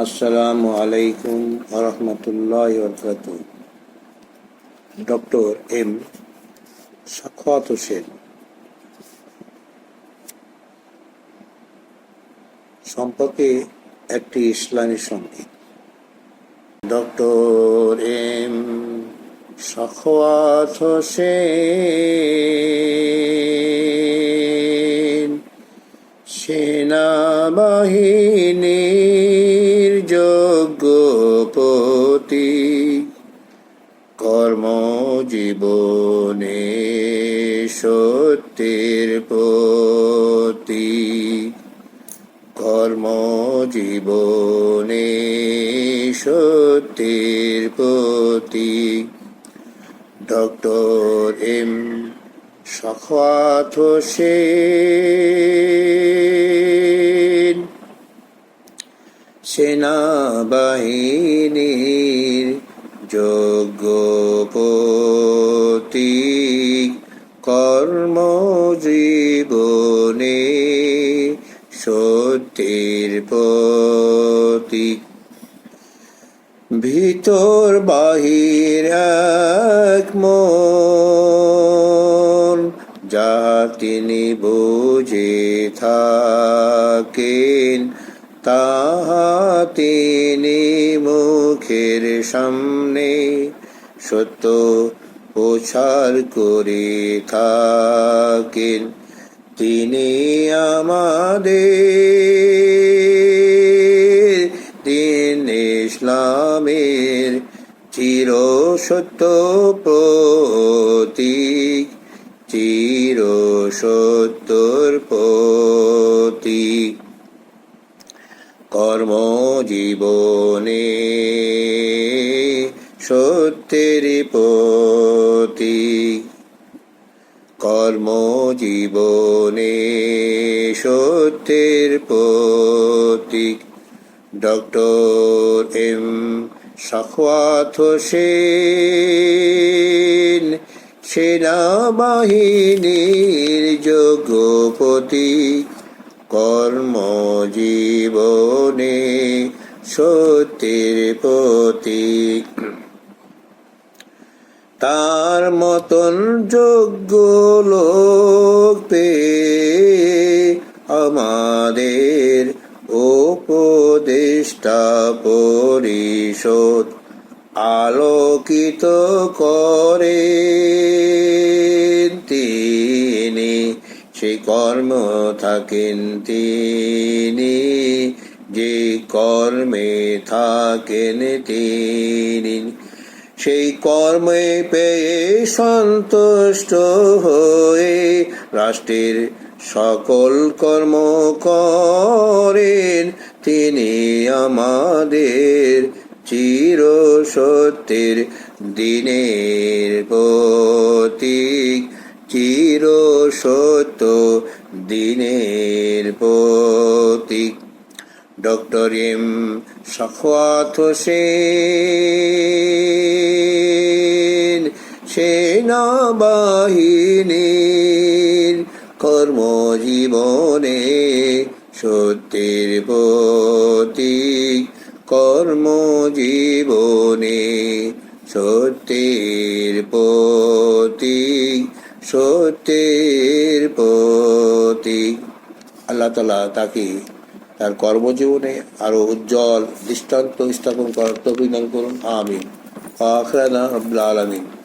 আসসালামু আলাইকুম রহমতুল্লাহ বরকাত ডক্টর এম সাখাওয়াত হোসেন। সম্পর্কে একটি ইসলামী সংগীত। Doctor M Sakhawat Hossain. সেনাবাহিনীর যোগ্যপতি কর্মজীবনে সত্যের প্রতি। কর্মজীবনে সত্যের প্রতি। ডক্টর এম সখাত হোসেন সেনাবাহিনীর যোগ্যপতি কর্মজীবনে সত্যের প্রতীক ভিতর বাহির মন যা তিনি বুঝে থাকেন। তাহা তিনি মুখের সামনে সত্য প্রচার করে থাকেন তিনি আমাদের। দিন ইসলামের চির সত্য প্রতীক, চির সত্যর প্রতীক কর্মজীবনে সত্যের পতি কর্ম জীবনে সত্যের প্রতীক ডক্টর এম সাখাওয়াত হোসেন সেনাবাহিনীর যোগ্যপতি কর্মজীবনে সত্যের প্রতীক। তার মতন যোগ্য লোক আমাদের উপদেষ্টা পরিষদ আলোকিত করে। তিনি সেই কর্ম থাকেন তিনি যে কর্মে থাকেন তিনি, সেই কর্মে পেয়ে সন্তুষ্ট হয়ে রাষ্ট্রের সকল কর্ম করেন। তিনি আমাদের চির সত্যের দিনের প্রতীক, চির সত্য দিনের প্রতীক। ডক্টর এম সাখাওয়াত হোসেন সেনাবাহিনীর কর্মজীবনে সত্যের প্রতীক, কর্মজীবনে সত্যের প্রতীক সত্যের প্রতীক। আল্লাহ তালা তাকে তার কর্মজীবনে আরও উজ্জ্বল দৃষ্টান্ত স্থাপন করার তৌফিক করুন। আমিন। আখরানা আব্লা আলামিন।